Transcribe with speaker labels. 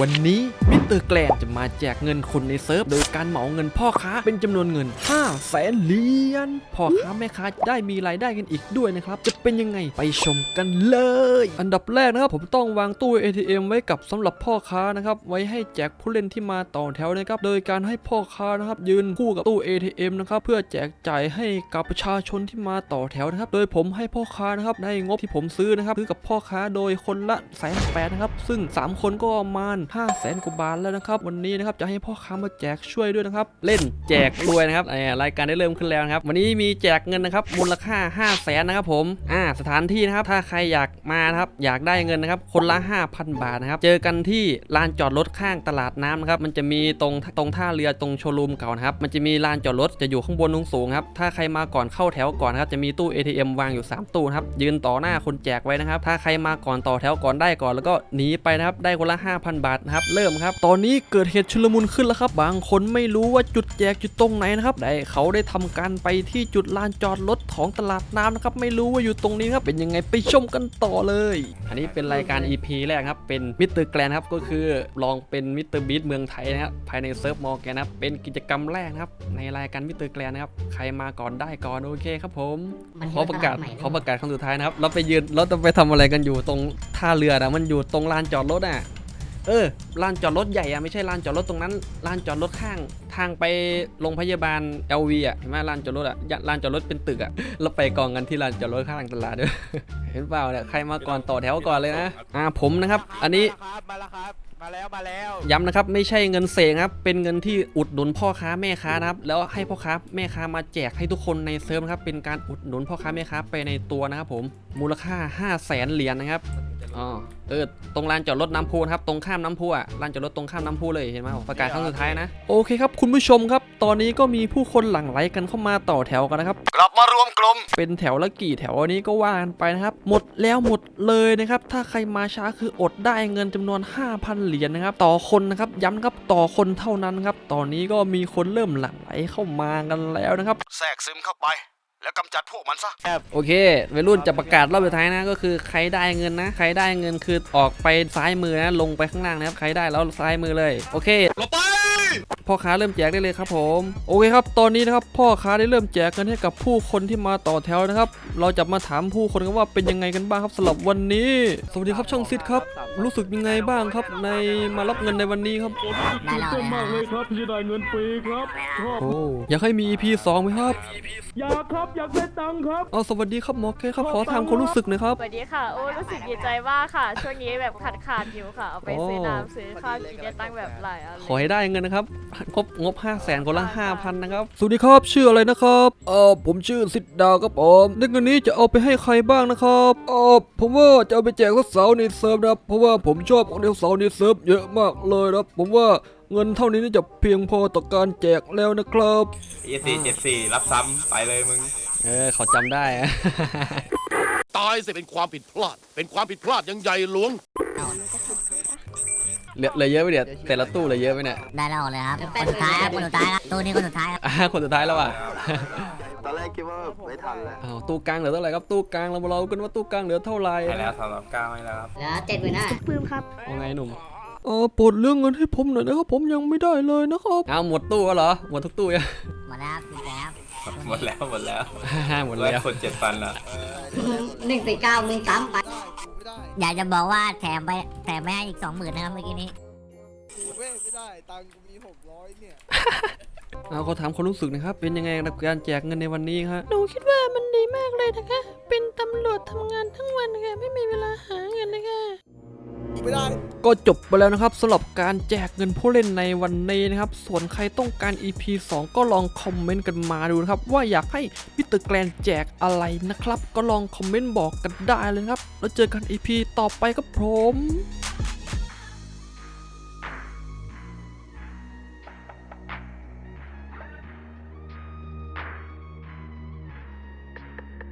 Speaker 1: วันนี้ เตอร์แกลนจะมาแจกเงินคนในเซิร์ฟโดยการเหมาเงินพ่อค้าเป็นจำนวนเงิน5แสนเหรียญพ่อค้าแม่ค้าได้มีรายได้กันอีกด้วยนะครับ จะเป็นยังไงไปชมกันเลย อันดับแรกนะครับผมต้องวางตู้ ATM ไว้กับสำหรับพ่อค้านะครับไว้ให้แจกผู้เล่นที่มาต่อแถวนะครับโดยการให้พ่อค้านะครับยืนคู่กับตู้ ATM นะครับเพื่อแจกจ่ายให้กับประชาชนที่มาต่อแถวนะครับโดยผมให้พ่อค้านะครับได้งบที่ผมซื้อนะครับซื้อกับพ่อค้าโดยคนละแสนแปดนะครับซึ่ง 3 คนก็ประมาณ5 0 0แสนกว่าบาทแล้วนะครับ วันนี้นะครับจะให้พ่อค้ามาแจกช่วยด้วยนะครับ เล่นแจกรวยนะครับเอ่อรายการได้เริ่มขึ้นแล้วนะครับ วันนี้มีแจกเงินนะครับมูลค่า 5 0 0แสนนะครับผมอ่าสถานที่นะครับถ้าใครอยากมานะครับอยากได้เงินนะครับคนละ 5,000 บาทนะครับเจอกันที่ลานจอดรถข้างตลาดน้ำนะครับมันจะมีตรงตรงท่าเรือตรงโชว์รูมเก่านะครับมันจะมีลานจอดรถจะอยู่ข้างบนสูงครับถ้าใครมาก่อนเข้าแถวก่อนนะครับจะมีตู้ ATM วางอยู่ 3 ตู้นะครับยืนต่อหน้าคนแจกไว้นะครับ ถ้าใครมาก่อนต่อแถวก่อนได้ก่อน แล้วก็หนีไปนะครับได้คนละ 5,000 บาทนะครับเริ่มครับตอนนี้เกิดเหตุชุลมุนขึ้นแล้วครับ บางคนไม่รู้ว่าจุดแจกอยู่ตรงไหนนะครับได้เขาได้ทำการไปที่จุดลานจอดรถของตลาดน้ำนะครับ ไม่รู้ว่าอยู่ตรงนี้ครับ เป็นยังไงไปชมกันต่อเลย อันนี้เป็นรายการ EP แรกครับ เป็นมิสเตอร์แกลนครับ ก็คือลองเป็นมิสเตอร์บีทเมืองไทยนะครับ ภายในเซิร์ฟมอร์แกนนะครับ เป็นกิจกรรมแรกนะครับ ในรายการมิสเตอร์แกลนนะครับ ใครมาก่อนได้ก่อนโอเคครับผม
Speaker 2: มัน
Speaker 1: ขอประกาศ
Speaker 2: ตลดใหม่
Speaker 1: ขอประกาศครั้งสุดท้ายนะครับ เราไปยืน เราจะไปทำอะไรกันอยู่ตรงท่าเรือนะ มันอยู่ตรงลานจอดรถอะ เออลานจอดรถใหญ่อะไม่ใช่ลานจอดรถตรงนั้นลานจอดรถข้างทางไปโรงพยาบาล LV อะเห็นไหมลานจอดรถอะยลานจอดรถเป็นตึกอะเราไปกองกันที่ลานจอดรถข้างตลาดด้วยเห็นเปล่าเนี่ยใครมาก่อนต่อแถวก่อนเลยนะอ่าผมนะครับ อันนี้
Speaker 3: มาแล้วครับมาแล้วมาแล้ว
Speaker 1: ย้ำนะครับไม่ใช่เงินเสกครับเป็นเงินที่อุดหนุนพ่อค้าแม่ค้านะครับแล้วให้พ่อค้าแม่ค้ามาแจกให้ทุกคนในเซิร์ฟนะครับเป็นการอุดหนุนพ่อค้าแม่ค้าไปในตัวนะครับผมมูลค่า 5 0 0แสนเหรียญนะครับอ๋อเออตรงลานจอดรถน้ำพุนะครับตรงข้ามน้ำพุอะลานจอดรถตรงข้ามน้ำพุเลยเห็นไหมประกาศครั้งสุดท้ายนะโอเคครับคุณผู้ชมครับ ตอนนี้ก็มีผู้คนหลั่งไหลกันเข้ามาต่อแถวกันนะครับ
Speaker 3: กลับมารวมกลุ่ม
Speaker 1: เป็นแถวละกี่แถวอันนี้ก็ว่ากันไปนะครับ หมดแล้วหมดเลยนะครับ ถ้าใครมาช้าคืออดได้เงินจำนวน 5,000 เหรียญนะครับ ต่อคนนะครับ ย้ำนะครับต่อคนเท่านั้นครับ ตอนนี้ก็มีคนเริ่มหลั่งไหลเข้ามากันแล้วนะครับ
Speaker 3: แทรกซึมเข้าไปแล้วกำจัดพวกมันซะ
Speaker 1: โอเควัยรุ่นจะประกาศรอบสุดท้ายนะ ก็คือใครได้เงินนะ ใครได้เงินคือออกไปซ้ายมือนะ ลงไปข้างล่างนะครับ ใครได้แล้วซ้ายมือเลย โอเค
Speaker 3: ลงไป
Speaker 1: พ่อค้าเริ่มแจกได้เลยครับผมโอเคครับ ตอนนี้นะครับพ่อค้าได้เริ่มแจกเงินให้กับผู้คนที่มาต่อแถวนะครับ เราจะมาถามผู้คนกันว่าเป็นยังไงกันบ้างครับสำหรับวันนี้ สวัสดีครับช่องซิดครับรู้สึกยังไงบ้างครับ ในมารับเงินในวันนี้ครับ
Speaker 2: ได้แล้ว
Speaker 4: เต้น
Speaker 2: นะ
Speaker 4: มากเลยครับที่ได้เงินฟรีครับชอบ
Speaker 1: โอ้อยากให้มี EP 2ไหมครับ
Speaker 4: อยากครับอยากได้ตังค์ครับ
Speaker 1: เอาสวัสดีครับหมอเคครับขอถามความรู้สึกหน่อยครับ
Speaker 5: สวัสดีค่ะโอ้รู้สึกดีใจมากค่ะ ช่วงนี้แบบขาดขาดๆอยู่ค่ะเอาไปซื้อน้ำซื้อข้าวกินได้ตั้งแบบหลายอัน
Speaker 1: ขอให้ได้เงินนะครับครบงบ5 0 0แสนคนละ5,000นะครับ สวัสดีครับชื่ออะไรนะครับเออผมชื่อสิทธดาวครับผมเงินนี้จะเอาไปให้ใครบ้างนะครับเออผมว่าจะเอาไปแจกสาวๆในเซิร์ฟนะครับเพราะว่าผมชอบของสาวๆในเซิร์ฟเยอะมากเลยนะครับผมว่าเงินเท่านี้น่าจะเพียงพอต่อการแจกแล้วนะครับ
Speaker 6: เอสี่เจ็ดสี่รับซ้ำไปเลยมึง
Speaker 1: เออเขาจำได้อะ
Speaker 7: ตายสิเป็นความผิดพลาด เป็นความผิดพลาดอยังใหญ่หลวง
Speaker 1: เหลือเหลือเยอะไหมเดี๋ยวแต่ละตู้เหลือเยอะไหมเนี่ย
Speaker 2: ได้แล้วเลยครับคนสุดท้ายครับคนสุดท้ายครับตู้นี้คนสุดท้ายครับ
Speaker 1: อ่าคนสุดท้ายแล้วอะ
Speaker 8: ตอนแรกคิดว่าไม่ทันแล้ว
Speaker 1: อ้าวตู้กลางเหลือเท่าไหร่ครับตู้กลางเรามาเรากันว่าตู้กลางเหลือเท่าไหร่
Speaker 6: ให้แล้วสำหรับก้าวให้แล้วครับ
Speaker 2: เหลือเจ็ดหมื่นห้า
Speaker 1: ว่าไงหนุ่มเออโปรดเรื่องเงินให้ผมหน่อยนะครับผมยังไม่ได้เลยนะครับอ้าวหมดตู้แล้วเหรอหมดทุกตู้ยัง
Speaker 2: หมดแล้วครับดีใจครับ
Speaker 6: หมดแล้วหมดแล้ว
Speaker 1: หมด
Speaker 6: ร้อย
Speaker 1: แล้ว
Speaker 6: คนเจ็ดพันละ
Speaker 2: หนึ่งสี่เก้ามึงซ้ำไป อยากจะบอกว่าแถมไปแถมไม่ให้อีกสองหมื่นนะครับเมื่อกี้นี้
Speaker 8: เว้ยไม่ได้ ตังค์กูมีหกร้อยเนี่ย
Speaker 1: เอาเขาถามความรู้สึกหนะครับ เป็นยังไงกับการแจกเงินในวันนี้ครับ
Speaker 9: หนูคิดว่ามันดีมากเลยนะคะ เป็นตำรวจทำงานทั้งวันค่ะ ไม่มีเวลาหาเงินเลยค่ะ
Speaker 8: ไม่ได้
Speaker 1: ก็จบไปแล้วนะครับสำหรับการแจกเงินผู้เล่นในวันนี้นะครับ ส่วนใครต้องการ EP 2 ก็ลองคอมเมนต์กันมาดูนะครับ ว่าอยากให้มิสเตอร์แกรนแจกอะไรนะครับ ก็ลองคอมเมนต์บอกกันได้เลยครับ แล้วเจอกัน EP ต่อไปครับผม